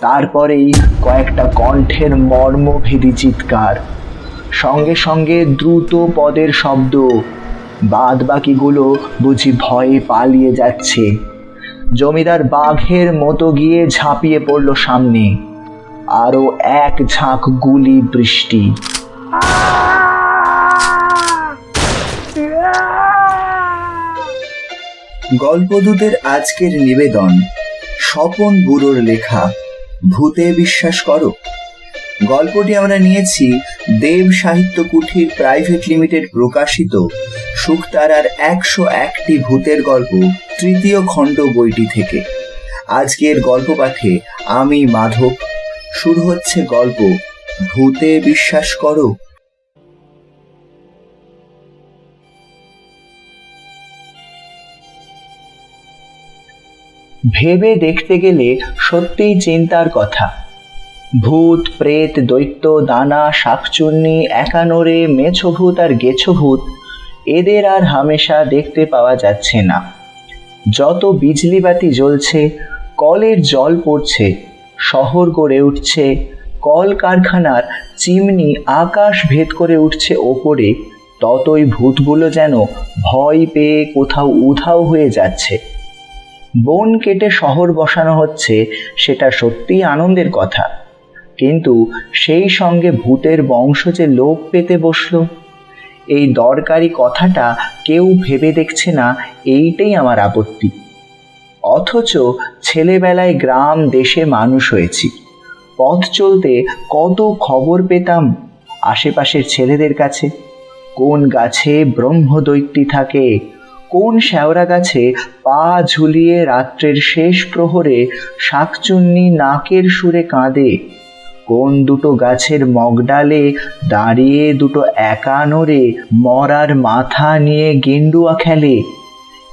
তারপরেই কয়েকটা কণ্ঠের মর্মভেদী চিৎকার। সঙ্গে সঙ্গে দ্রুত পদের শব্দ বাদ বাকিগুলো বুঝি ভয়ে পালিয়ে যাচ্ছে। জমিদার বাঘের মতো গিয়ে ঝাঁপিয়ে পড়ল সামনে। আরও এক ঝাঁক গুলি বৃষ্টি। গল্পদূতের আজকের নিবেদন, স্বপন বুড়োর লেখা। ভূতে বিশ্বাস করো। গল্পটি আমরা নিয়েছি দেব সাহিত্য কুঠির প্রাইভেট লিমিটেড প্রকাশিত শুকতারার একশো একটি ভূতের গল্প তৃতীয় খণ্ড বইটি থেকে। আজকের গল্প পাঠে আমি, মাধব। শুরু হচ্ছে গল্প, ভূতে বিশ্বাস করো। ভেবে দেখতে গেলে সত্যিই চিন্তার কথা। ভূত, প্রেত, দৈত্য, দানা, শাকচুন্নি, একানোরে, মেছভূত আর গেছভূত, এদের আর হামেশা দেখতে পাওয়া যাচ্ছে না। যত বিজলিবাতি জ্বলছে, কলের জল পড়ছে, শহর গড়ে উঠছে কল কারখানার চিমনি আকাশ ভেদ করে উঠছে ওপরে, ততই ভূতগুলো যেন ভয় পেয়ে কোথাও উধাও হয়ে যাচ্ছে। বন কেটে শহর বসানো হচ্ছে, সেটা সত্যিই আনন্দের কথা। কিন্তু সেই সঙ্গে ভূতের বংশ যে লোপ পেতে বসল, এই দরকারি কথাটা কেউ ভেবে দেখছে না, এইটাই আমার আপত্তি। অথচ ছেলেবেলায় গ্রাম, দেশে মানুষ হয়েছি। পথ চলতে কত খবর পেতাম আশেপাশের ছেলেদের কাছে। কোন গাছে ব্রহ্মদৈত্যী থাকে কোন শ্যাওড়া গাছে পা ঝুলিয়ে রাত্রের শেষ প্রহরে শাকচুন্নি নাকের সুরে কাঁদে? কোন দুটো গাছের মগডালে দাঁড়িয়ে দুটো একা নড়ে মরার মাথা নিয়ে গেন্ডুয়া খেলে?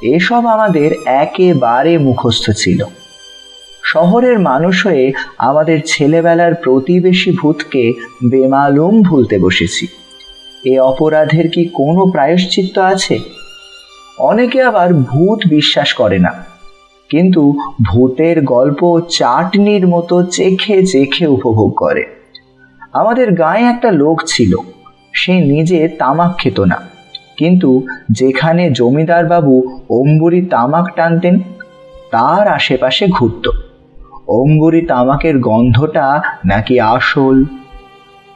এসব আমাদের একেবারে মুখস্থ ছিল। শহরের মানুষ হয়ে আমাদের ছেলেবেলার প্রতিবেশী ভূতকে বেমালুম ভুলতে বসেছি। এ অপরাধের কি কোনো প্রায়শ্চিত্ত আছে? অনেকে আবার ভূত বিশ্বাস করে না। কিন্তু ভূতের গল্প চাটনির মতো চেখে চেখে উপভোগ করে। আমাদের গায়ে একটা লোক ছিল, সে নিজে তামাক খেত না। কিন্তু যেখানে জমিদার বাবু অম্বুরি তামাক টানতেন, তার আশেপাশে ঘুরত। অম্বুরি তামাকের গন্ধটা নাকি আসল?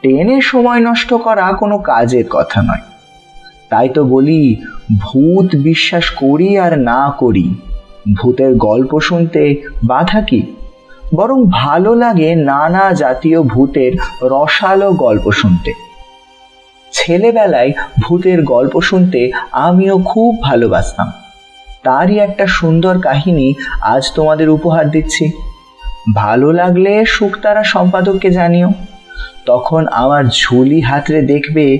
টেনে সময় নষ্ট করা কোনো কাজের কথা নয়। তাই তো বলি, ভূত বিশ্বাস করি আর না করি। ভূতের গল্প শুনতে বাধা কি? বরং ভালো লাগে নানা জাতীয় ভূতের রসালো গল্প শুনতে। ছেলেবেলায় ভূতের গল্প শুনতে আমিও খুব ভালোবাসতাম। তারই একটা সুন্দর কাহিনী আজ তোমাদের উপহার দিচ্ছি। ভালো লাগলে শুকতারা সম্পাদককে জানিও। তখন আমার ঝুলি হাতরে দেখবে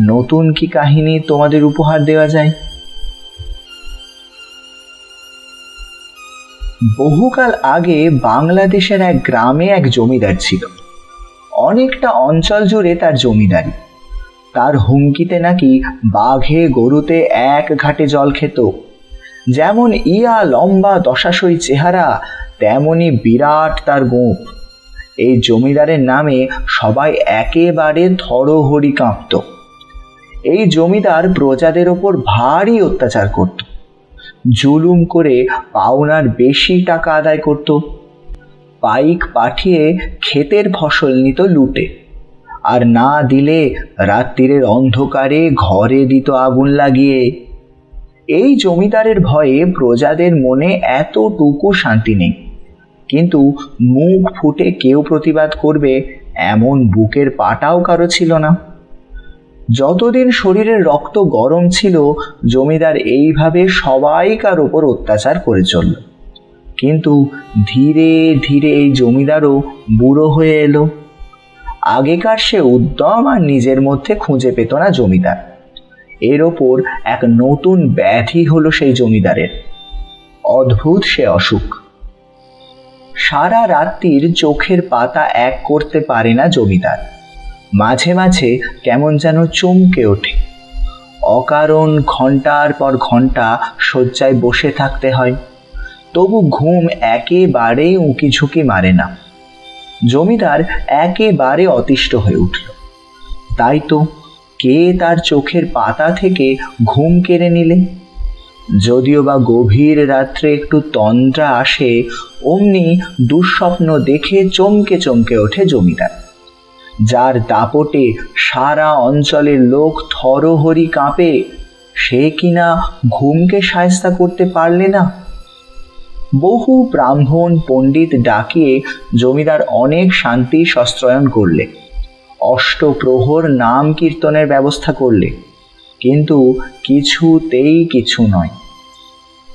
নতুন কি কাহিনী তোমাদের উপহার দেওয়া যায়? বহুকাল আগে বাংলাদেশের এক গ্রামে এক জমিদার ছিল। অনেকটা অঞ্চল জুড়ে তার জমিদারি। তার হুমকিতে নাকি বাঘে গরুতে এক ঘাটে জল খেত। যেমন ইয়া লম্বা দশাশই চেহারা, তেমনি বিরাট তার গোঁপ এই জমিদারের নামে সবাই একেবারে থরহরি কাঁপত। এই জমিদার প্রজাদের ওপর ভারী অত্যাচার করত। জুলুম করে পাওনার বেশি টাকা আদায় করত। পাইক পাঠিয়ে ক্ষেতের ফসল নিত লুটে। আর না দিলে রাত্রিরের অন্ধকারে ঘরে দিত আগুন লাগিয়ে। এই জমিদারের ভয়ে প্রজাদের মনে এতটুকু শান্তি নেই। কিন্তু মুখ ফুটে কেউ প্রতিবাদ করবে, এমন বুকের পাটাও কারও ছিল না। যতদিন শরীরের রক্ত গরম ছিল, জমিদার এইভাবে সবাইকার ওপর অত্যাচার করে চলল। কিন্তু ধীরে ধীরে এই জমিদারও বুড়ো হয়ে এলো। আগেকার সে উদ্যম আর নিজের মধ্যে খুঁজে পেত না জমিদার। এর ওপর এক নতুন ব্যাধি হলো সেই জমিদারের। অদ্ভুত সে অসুখ। সারা রাত্রির চোখের পাতা এক করতে পারে না জমিদার। মাঝে মাঝে কেমন যেন চমকে ওঠে। অকারণ ঘণ্টার পর ঘণ্টা শয্যায় বসে থাকতে হয়। তবু ঘুম একেবারেই উঁকি ঝুঁকি মারে না। জমিদার একেবারে অতিষ্ঠ হয়ে উঠল। তাই তো কে তার চোখের পাতা থেকে ঘুম কেড়ে নিলে? যদিও বা গভীর রাত্রে একটু তন্দ্রা আসে, অমনি দুঃস্বপ্ন দেখে চমকে চমকে ওঠে জমিদার। যার দাপটে সারা অঞ্চলের লোক থরহরি কাঁপে। সে কিনা ঘুমকে সায়স্তা করতে পারলে না? বহু ব্রাহ্মণ পণ্ডিত ডাকিয়ে জমিদার অনেক শান্তি সস্ত্রয়ন করলে। অষ্টপ্রহর নাম কীর্তনের ব্যবস্থা করলে। কিন্তু কিছুতেই কিছু নয়।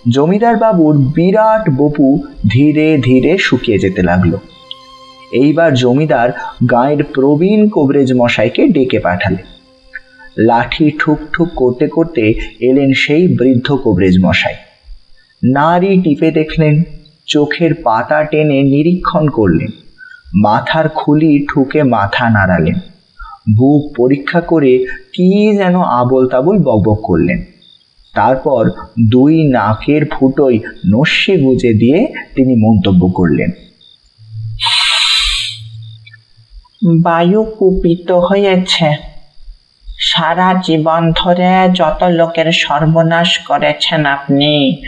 জমিদার বাবুর বিরাট বপু ধীরে ধীরে শুকিয়ে যেতে লাগল। এইবার জমিদার গাঁয়ের প্রবীণ কবরেজ মশাইকে ডেকে পাঠালেন। লাঠি ঠুক ঠুক করতে করতে এলেন সেই বৃদ্ধ কবরেজ মশাই। নারী টিপে দেখলেন, চোখের পাতা টেনে নিরীক্ষণ করলেন, মাথার খুলি ঠুকে মাথা নাড়ালেন, বুক পরীক্ষা করে কি যেন আবল তাবল বকবক করলেন। তারপর দুই নাকের ফুটোয় নস্যি গুজে দিয়ে তিনি মন্তব্য করলেন। বায়ু কুপিত হয়েছে। সারা জীবন ধরে যত লোকের সর্বনাশ করেছেন আপনি,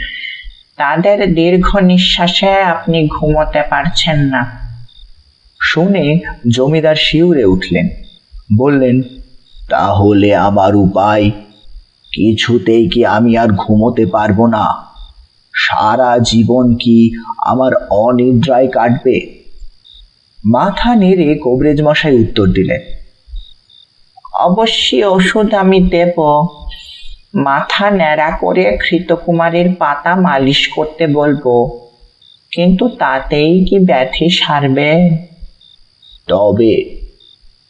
তাদের দীর্ঘ নিঃশ্বাসে আপনি ঘুমোতে পারছেন না। শুনে জমিদার শিউরে উঠলেন। বললেন, তাহলে আমার উপায়? কিছুতেই কি আমি আর ঘুমোতে পারব না? সারা জীবন কি আমার অনিদ্রায় কাটবে? মাথা নেড়ে কবরেজ মশাই উত্তর দিলেন, অবশ্যই ওষুধ আমি দেব। মাথা ন্যাড়া করে ঘৃতকুমারীর পাতা মালিশ করতে বলব, কিন্তু তাতেই কি ব্যাধি সারবে? তবে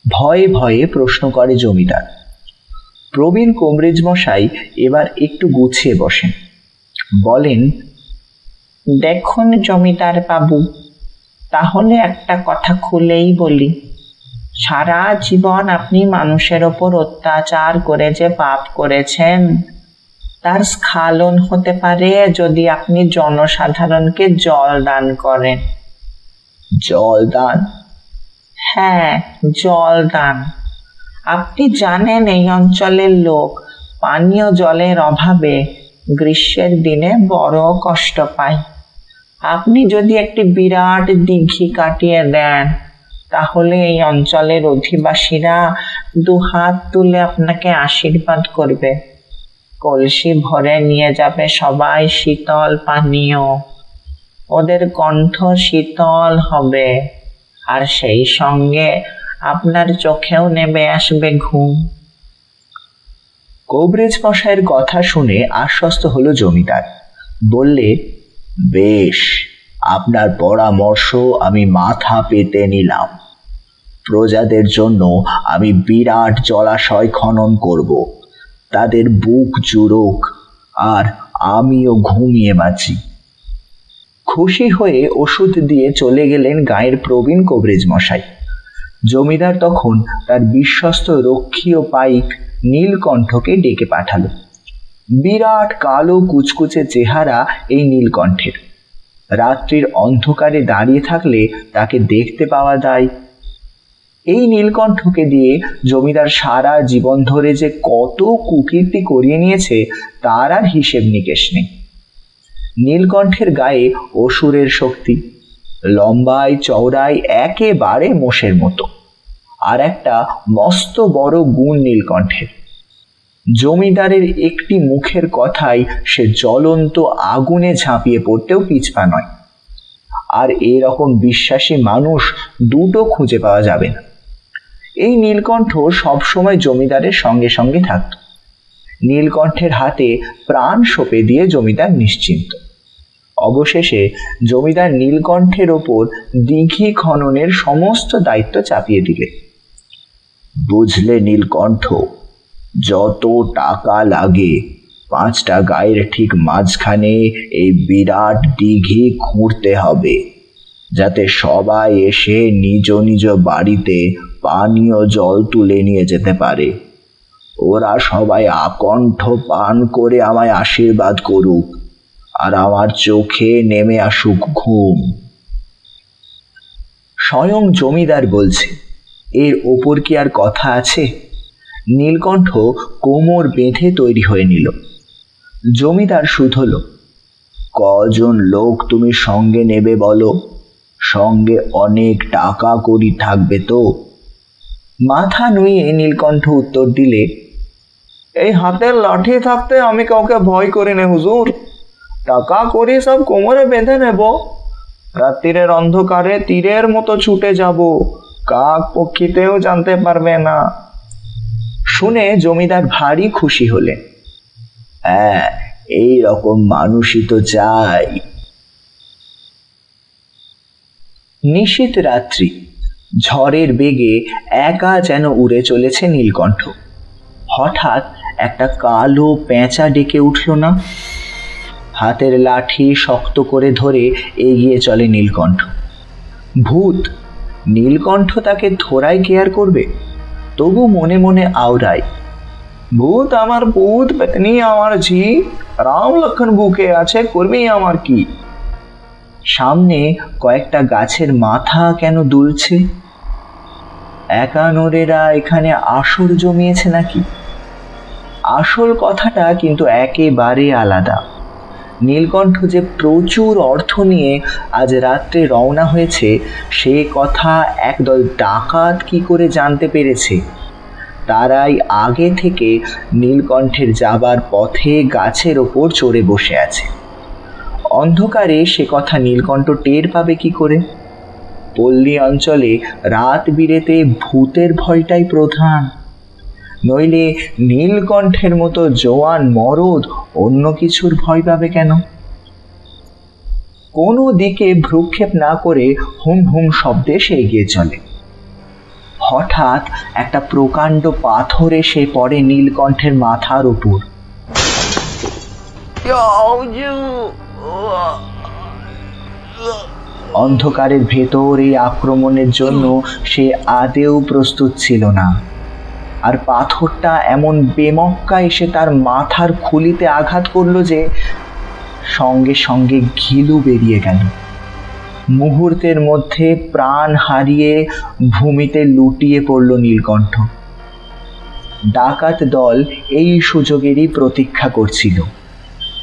ভয়ে ভয়ে প্রশ্ন করে জমিদার। প্রবীণ কমরেজ মশাই এবার একটু গুছিয়ে বসেন। বলেন, দেখুন জমিদার বাবু তাহলে একটা কথা খুলেই বলি। সারা জীবন আপনি মানুষের ওপর অত্যাচার করে যে পাপ করেছেন তার স্খালন হতে পারে যদি আপনি জনসাধারণকে জল দান করেন। জল দান? হ্যাঁ জল দান। আপনি জানেন এই অঞ্চলের লোক পানীয় জলের অভাবে গ্রীষ্মের দিনে বড় কষ্ট পায়। আপনি যদি একটি বিরাট দীঘি কাটিয়ে দেন, তাহলে এই অঞ্চলের অধিবাসীরা দু হাত তুলে আপনাকে আশীর্বাদ করবে। কলসি ভরে নিয়ে যাবে সবাই শীতল পানীয়। ওদের কণ্ঠ শীতল হবে, আর সেই সঙ্গে আপনার চোখেও নেমে আসবে ঘুম। কবরেজ মশাইয়ের কথা শুনে আশ্বস্ত হলো জমিদার। বললে বেশ, আপনার পরামর্শ আমি মাথা পেতে নিলাম। প্রজাদের জন্য আমি বিরাট জলাশয় খনন করব। তাদের বুক জুড়ুক, আর আমিও ঘুমিয়ে বাঁচি। খুশি হয়ে ওষুধ দিয়ে চলে গেলেন গায়ের প্রবীণ কবরেজ মশাই। জমিদার তখন তার বিশ্বস্ত রক্ষী ও পাইক নীলকণ্ঠকে ডেকে পাঠালো। বিরাট কালো কুচকুচে চেহারা এই নীলকণ্ঠের। রাত্রির অন্ধকারে দাঁড়িয়ে থাকলে তাকে দেখতে পাওয়া যায়, এই নীলকণ্ঠকে দিয়ে জমিদার সারা জীবন ধরে যে কত কুকীর্তি করিয়ে নিয়েছে, তার আর হিসেব নিকেশ নেই। নীলকণ্ঠের গায়ে অসুরের শক্তি, লম্বায় চওড়ায় একেবারে মোষের মতো, আর একটা মস্ত বড় গুণ নীলকণ্ঠের। জমিদারের একটি মুখের কথাই সে জ্বলন্ত আগুনে ঝাঁপিয়ে পড়তেও পিছপা নয়। আর এরকম বিশ্বাসী মানুষ দুটো খুঁজে পাওয়া যাবে না। এই নীলকণ্ঠ সবসময় জমিদারের সঙ্গে সঙ্গে থাকত। নীলকণ্ঠের হাতে প্রাণ সঁপে দিয়ে জমিদার নিশ্চিন্ত। অবশেষে জমিদার নীলকণ্ঠের ওপর দিঘি খননের সমস্ত দায়িত্ব চাপিয়ে দিলে। বুঝলে নীলকণ্ঠ যত টাকা লাগে, পাঁচটা গায়ের ঠিক মাঝখানে এই বিরাট দিঘি খুঁড়তে হবে, যাতে সবাই এসে নিজ নিজ বাড়িতে পানীয় জল তুলে নিয়ে যেতে পারে। ওরা সবাই আকণ্ঠ পান করে আমায় আশীর্বাদ করুক, আর আমার চোখে নেমে আসুক ঘুম। স্বয়ং জমিদার বলছে, এর ওপর কি আর কথা আছে? নীলকণ্ঠ কোমর বেঁধে তৈরি হয়ে নিল। জমিদার শুধল কজন লোক তুমি সঙ্গে নেবে বলো? সঙ্গে অনেক টাকা করি থাকবে তো? মাথা নুয়ে নীলকণ্ঠ উত্তর দিলে, এই হাতের লাঠি থাকতে আমি কাউকে ভয় করি না হুজুর। টাকা করি সব কোমরে বেঁধে নেব। রাত্রিরের অন্ধকারে তীরের মতো ছুটে যাব। কাক পক্ষীতেও জানতে পারবে না। শুনে জমিদার ভারী খুশি হলেন। হ্যাঁ এই রকম মানুষই তো চাই। নিশীত রাত্রি, ঝড়ের বেগে একা যেন উড়ে চলেছে নীলকণ্ঠ। হঠাৎ একটা কালো পেঁচা ডেকে উঠল না? হাতের লাঠি শক্ত করে ধরে এগিয়ে চলে নীলকণ্ঠ। ভূত, নীলকণ্ঠ তাকে ধরাই কেয়ার করবে? তবু মনে মনে আওড়ায়, ভূত আমার ভূত পেতনি আমার ঝি রাম লক্ষণ বুকে আছে করবি আমার কি? সামনে কয়েকটা গাছের মাথা কেন দুলছে? একানোরেরা এখানে আসর জমিয়েছে নাকি? আসল কথাটা কিন্তু একেবারে আলাদা। নীলকণ্ঠ যে প্রচুর অর্থ নিয়ে আজ রাত্রে রওনা হয়েছে, সে কথা একদল ডাকাত কি করে জানতে পেরেছে? তারাই আগে থেকে নীলকণ্ঠের যাবার পথে গাছের ওপর চড়ে বসে আছে। অন্ধকারে সে কথা নীলকণ্ঠ টের পাবে কি করে? পল্লী অঞ্চলে রাত বিরেতে ভূতের ভয়টাই প্রধান। নইলে নীলকণ্ঠের মতো জোয়ান মরদ অন্য কিছুর ভয় পাবে কেন? কোনো দিকে ভ্রুক্ষেপ না করে হুম হুম শব্দে সে এগিয়ে চলে। হঠাৎ একটা প্রকাণ্ড পাথর এসে পড়ে নীলকণ্ঠের মাথার উপর। অন্ধকারের ভেতর এই আক্রমণের জন্য সে আদেও প্রস্তুত ছিল না। আর পাথরটা এমন বেমক্কা এসে তার মাথার খুলিতে আঘাত করল যে সঙ্গে সঙ্গে ঘিলু বেরিয়ে গেল। মুহূর্তের মধ্যে প্রাণ হারিয়ে ভূমিতে লুটিয়ে পড়ল নীলকণ্ঠ। ডাকাত দল এই সুযোগেরই প্রতীক্ষা করছিল।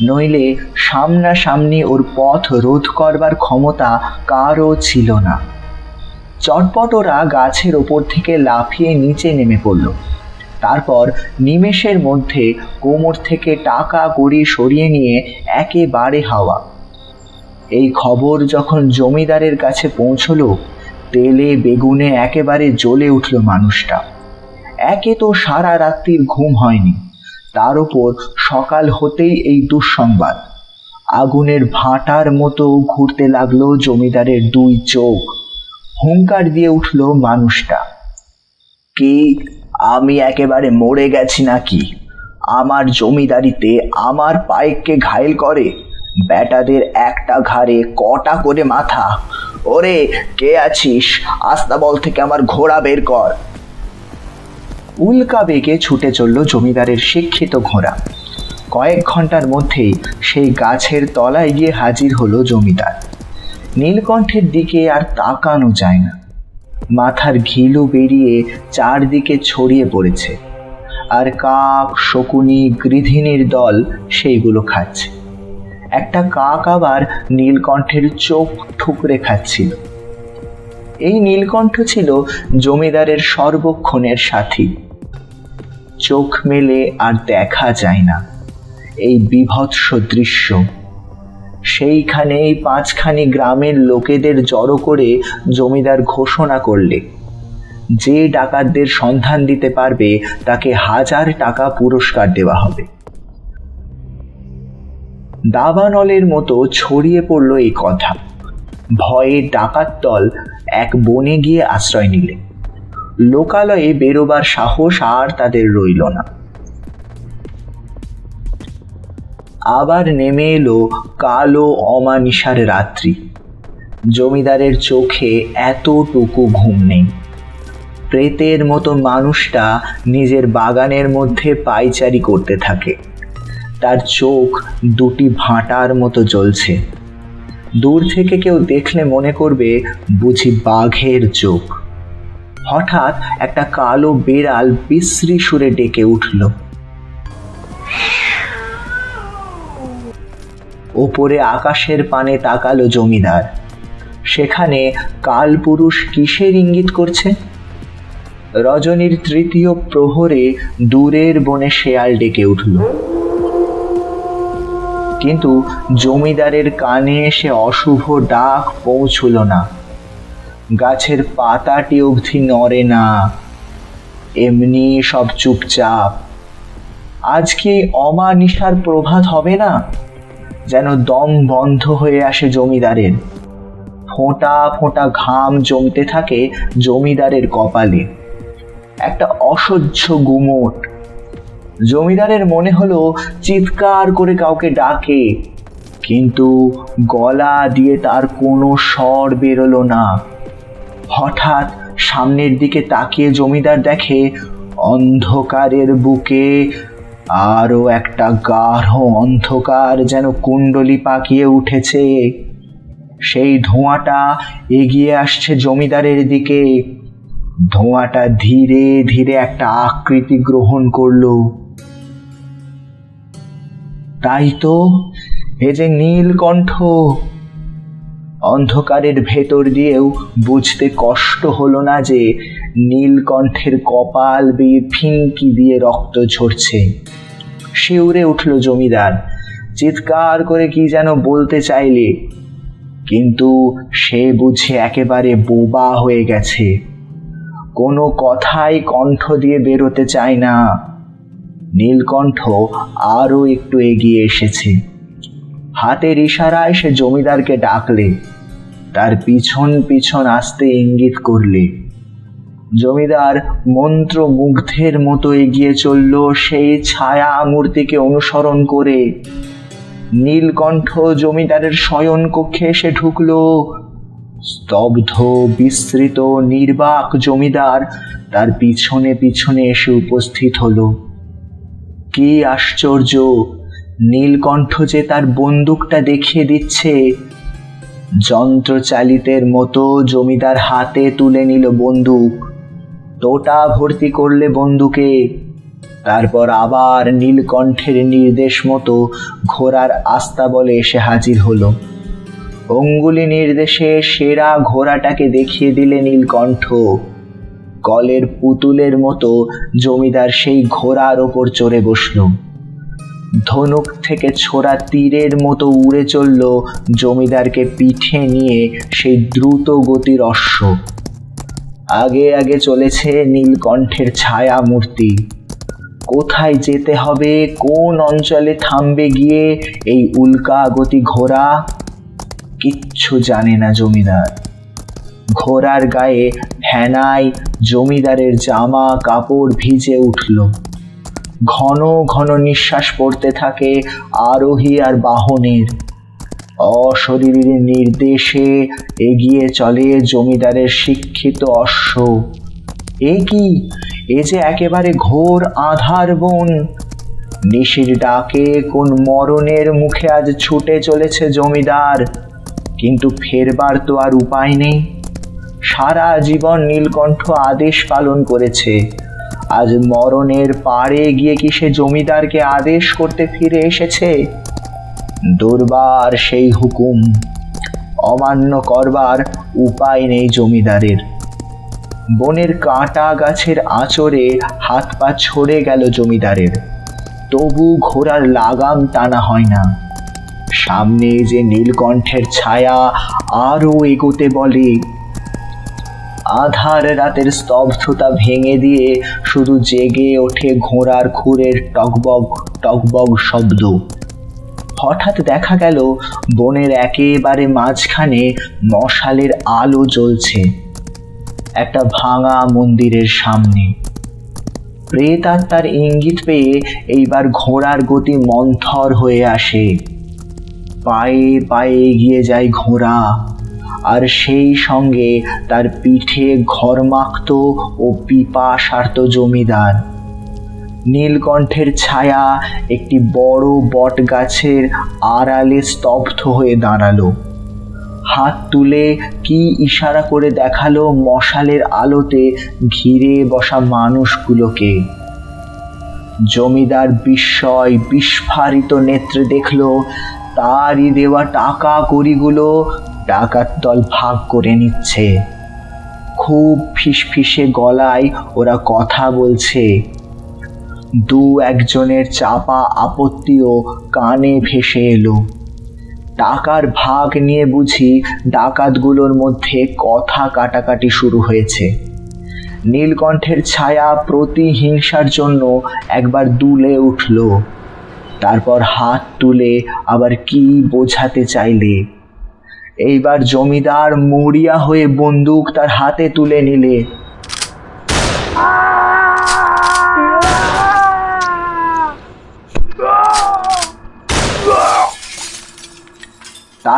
নইলে সামনাসামনি ওর পথ রোধ করবার ক্ষমতা কারও ছিল না। চটপট ওরা গাছের ওপর থেকে লাফিয়ে নিচে নেমে পড়ল। তারপর নিমেষের মধ্যে কোমর থেকে টাকা গড়ি সরিয়ে নিয়ে একেবারে হাওয়া। এই খবর যখন জমিদারের কাছে পৌঁছলো, তেলে বেগুনে একেবারে জ্বলে উঠল মানুষটা। একে তো সারা রাত্রির ঘুম হয়নি। তার উপর সকাল হতেই এই দুঃসংবাদ। আগুনের ভাটার মতো ঘুরতে লাগল জমিদারের দুই চোখ। হুঙ্কার দিয়ে উঠল মানুষটা। কি, আমি একেবারে মরে গেছি নাকি? আমার জমিদারিতে আমার পাইককে ঘায়েল করে? বেটাদের একটা ঘাড়ে কটা করে মাথা? ওরে, কে আছিস? আস্তাবল থেকে আমার ঘোড়া বের কর। উল্কা বেগে ছুটে চলল জমিদারের শিক্ষিত ঘোড়া। কয়েক ঘণ্টার মধ্যেই সেই গাছের তলায় গিয়ে হাজির হলো জমিদার। নীলকণ্ঠের দিকে আর তাকানো যায় না। মাথার ঘিলু বেরিয়ে চারদিকে ছড়িয়ে পড়েছে। আর কাক, শকুনি গৃধিনীর দল সেইগুলো খাচ্ছে। একটা কাক আবার নীলকণ্ঠের চোখ ঠুকরে খাচ্ছিল। এই নীলকণ্ঠ ছিল জমিদারের সর্বক্ষণের সাথী। চোখ মেলে আর দেখা যায় না। এই বিভৎস দৃশ্য সেইখানেই পাঁচখানি গ্রামের লোকেদের জড়ো করে জমিদার ঘোষণা করলে। যে ডাকাতদের সন্ধান দিতে পারবে, তাকে হাজার টাকা পুরস্কার দেওয়া হবে। দাবানলের মতো ছড়িয়ে পড়ল এই কথা। ভয়ে ডাকাত দল এক বনে গিয়ে আশ্রয় নিলে। লোকালয়ে বেরোবার সাহস আর তাদের রইল না। আবার নেমে এলো কালো অমানিসার রাত্রি। জমিদারের চোখে এতটুকু ঘুম নেই। প্রেতের মতো মানুষটা নিজের বাগানের মধ্যে পাইচারি করতে থাকে। তার চোখ দুটি ভাঁটার মতো জ্বলছে। দূর থেকে কেউ দেখলে মনে করবে, বুঝি বাঘের চোখ। হঠাৎ একটা কালো বেড়াল বিশ্রী সুরে ডেকে উঠল। ওপরে আকাশের পানে তাকালো জমিদার। সেখানে কালপুরুষ কিসের ইঙ্গিত করছে? রজনীর তৃতীয় প্রহরে দূরের বনে শেয়াল ডেকে উঠল। কিন্তু জমিদারের কানে এসে অশুভ ডাক পৌঁছল না। গাছের পাতাটি অবধি নড়ে না। এমনি সব চুপচাপ। আজকে অমানিসার প্রভাত হবে না? যেন দম বন্ধ হয়ে আসে জমিদারের। ফোঁটা ফোঁটা ঘাম জমতে থাকে জমিদারের কপালে। একটা অসহ্য গুমোট। জমিদারের মনে হলো চিৎকার করে কাউকে ডাকে, কিন্তু গলা দিয়ে তার কোনো স্বর বেরোলো না। হঠাৎ সামনের দিকে তাকিয়ে জমিদার দেখে অন্ধকারের বুকে আরও একটা গাঢ় অন্ধকার যেন কুণ্ডলি পাকিয়ে উঠেছে। সেই ধোঁয়াটা এগিয়ে আসছে জমিদারের দিকে। ধোঁয়াটা ধীরে ধীরে একটা আকৃতি গ্রহণ করল। তাই তো, এ যে নীলকণ্ঠ অন্ধকারের ভেতর দিয়েও বুঝতে কষ্ট হলো না যে নীলকণ্ঠের কপাল বেয়ে ফিঙ্কি দিয়ে রক্ত ঝরছে। শিউরে উঠল জমিদার, চিৎকার করে কি যেন বলতে চাইলে। কিন্তু সে বুঝে একেবারে বোবা হয়ে গেছে। কোনো কথাই কণ্ঠ দিয়ে বেরোতে চায় না। নীলকণ্ঠ আরও একটু এগিয়ে এসেছে। হাতের ইশারায় সে জমিদারকে ডাকলে, তার পিছন পিছন আসতে ইঙ্গিত করলে। জমিদার মন্ত্রমুগ্ধের মতো এগিয়ে চলল সেই ছায়া মূর্তিকে অনুসরণ করে। নীলকণ্ঠ জমিদারের শয়ন কক্ষে এসে ঢুকল। স্তব্ধ, বিস্তৃত, নির্বাক জমিদার তার পিছনে পিছনে এসে উপস্থিত হলো। কি আশ্চর্য! নীলকণ্ঠ যে তার বন্দুকটা দেখিয়ে দিচ্ছে। যন্ত্রচালিতের মতো জমিদার হাতে তুলে নিল বন্দুক। টোটা ভর্তি করলে বন্দুকে। তারপর আবার নীলকণ্ঠের নির্দেশ মতো ঘোড়ার আস্তা বলে এসে হাজির হলো। অঙ্গুলি নির্দেশে সেরা ঘোড়াটাকে দেখিয়ে দিলে নীলকণ্ঠ। কলের পুতুলের মতো জমিদার সেই ঘোড়ার ওপর চড়ে বসল। ধনুক থেকে ছোড়া তীরের মতো উড়ে চলল জমিদারকে পিঠে নিয়ে সেই দ্রুত গতির অশ্ব। আগে আগে চলেছে নীলকণ্ঠের ছায়া মূর্তি কোথায় যেতে হবে, কোন অঞ্চলে থামবে গিয়ে এই উল্কা গতি ঘোড়া? কিচ্ছু জানে না জমিদার। ঘোড়ার গায়ে ফেনায় জমিদারের জামা কাপড় ভিজে উঠল। ঘন ঘন নিঃশ্বাস পড়তে থাকে আরোহী আর বাহনের। অশরীরীর নির্দেশে এগিয়ে চলে জমিদারের শিক্ষিত অশ্ব। এ কি? এ যে একেবারে ঘোর আধার বন। নিশির ডাকে কোন মরণের মুখে আজ ছুটে চলেছে জমিদার। কিন্তু ফেরবার তো আর উপায় নেই। সারা জীবন নীলকণ্ঠ আদেশ পালন করেছে। আজ মরণের পাড়ে গিয়ে কি সে জমিদারকে আদেশ করতে ফিরে এসেছে? দুর্বার সেই হুকুম। অমান্য করবার উপায় নেই জমিদারের। বনের কাঁটা গাছের আঁচড়ে হাত পা ছড়ে গেল জমিদারের। তবু ঘোড়ার লাগাম টানা হয় না। সামনে যে নীলকণ্ঠের ছায়া আরও এগোতে বলে। আধার রাতের স্তব্ধতা ভেঙে দিয়ে শুধু জেগে ওঠে ঘোড়ার খুরের টকবগ টকবগ শব্দ। হঠাৎ দেখা গেল বনের একেবারে মাঝখানে মশালের আলো জ্বলছে। একটা ভাঙা মন্দিরের সামনে। প্রেতাত্মার ইঙ্গিত পেয়ে এইবার ঘোড়ার গতি মন্থর হয়ে আসে। পায়ে পায়ে এগিয়ে যায় ঘোড়া, আর সেই সঙ্গে তার পিঠে ঘরমাক্ত ও পিপাসার্ত জমিদার। নীলকণ্ঠের ছায়া একটি বড় বট গাছের আড়ালে স্তব্ধ হয়ে দাঁড়াল। হাত তুলে কি ইশারা করে দেখাল মশালের আলোতে ঘিরে বসা মানুষগুলোকে। জমিদার বিস্ময় বিস্ফারিত নেত্রে দেখল, তারই দেওয়া টাকা কড়িগুলো ডাকাত দল ভাগ করে নিচ্ছে। খুব ফিসফিসে গলায় ওরা কথা বলছে। দু একজনের চাপা আপত্তিও কানে ভেসে এলো। টাকার ভাগ নিয়ে বুঝি ডাকাতগুলোর মধ্যে কথা কাটাকাটি শুরু হয়েছে। নীলকণ্ঠের ছায়া প্রতিহিংসার জন্য একবার দুলে উঠল। তারপর হাত তুলে আবার কি বোঝাতে চাইলে। এইবার জমিদার মরিয়া হয়ে বন্দুক তার হাতে তুলে নিলে।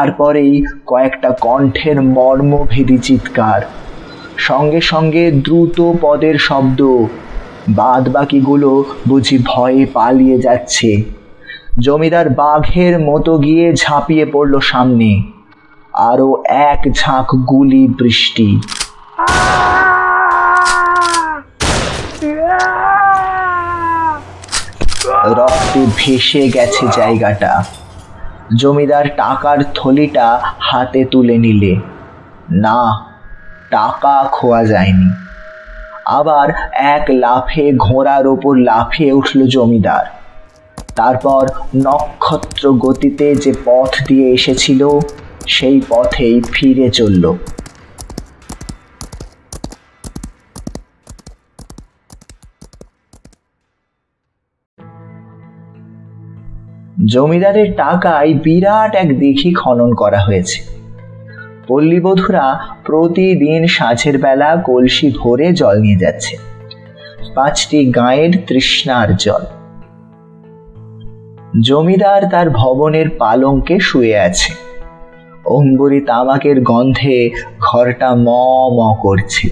তারপরেই কয়েকটা কণ্ঠের মর্মভেদী চিৎকার। সঙ্গে সঙ্গে দ্রুত পদের শব্দ। বাদ বাকিগুলো বুঝি ভয়ে পালিয়ে যাচ্ছে। জমিদার বাঘের মতো গিয়ে ঝাঁপিয়ে পড়ল সামনে। আরও এক ঝাঁক গুলি বৃষ্টি। রক্তে ভেসে গেছে জায়গাটা। জমিদার টাকার থলিটা হাতে তুলে নিলে। না, টাকা খোয়া যায়নি। আবার এক লাফে ঘোড়ার ওপর লাফিয়ে উঠল জমিদার। তারপর নক্ষত্র গতিতে যে পথ দিয়ে এসেছিল, সেই পথেই ফিরে চলল। জমিদারের টাকায় বিরাট এক দিঘি খনন করা হয়েছে। পল্লীবধূরা প্রতিদিন সাঁঝের বেলা কলসি ভরে জল নিয়ে যাচ্ছে। পাঁচটি গাঁয়ের তৃষ্ণার জল। জমিদার তার ভবনের পালঙ্কে শুয়ে আছে। অম্বরী তামাকের গন্ধে ঘরটা ম ম করছে।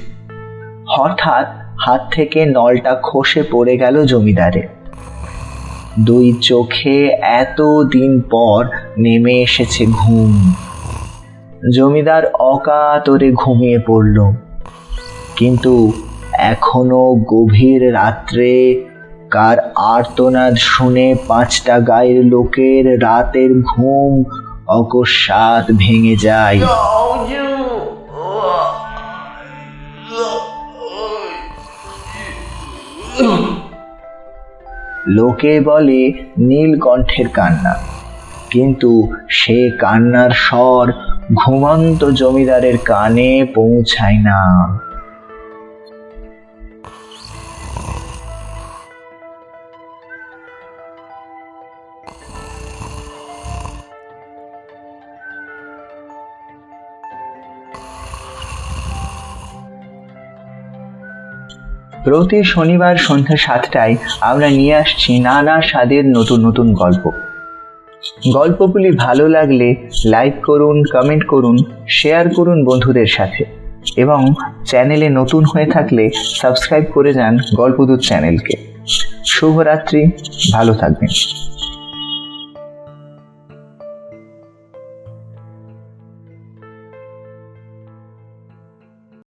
হঠাৎ হাত থেকে নলটা খসে পড়ে গেল জমিদারের। দুই চোখে এত দিন পর নেমে এসেছে ঘুম। জমিদার অকাতরে ঘুমিয়ে পড়ল। কিন্তু এখনও গভীর রাত্রে কার আর্তনাদ শুনে পাঁচটা গায়ের লোকের রাতের ঘুম অকস্মাৎ ভেঙে যায়। লোকে বলে নীলকণ্ঠের কান্না। কিন্তু সে কান্নার স্বর ঘুমন্ত জমিদারের কানে পৌঁছায় না। প্রতি শনিবার সন্ধ্যা সাতটায় আমরা নিয়ে আসছি নানা স্বাদের নতুন নতুন গল্প। গল্পগুলি ভালো লাগলে লাইক করুন, কমেন্ট করুন, শেয়ার করুন বন্ধুদের সাথে। এবং চ্যানেলে নতুন হয়ে থাকলে সাবস্ক্রাইব করে যান গল্পদূত চ্যানেলকে। শুভরাত্রি, ভালো থাকবেন।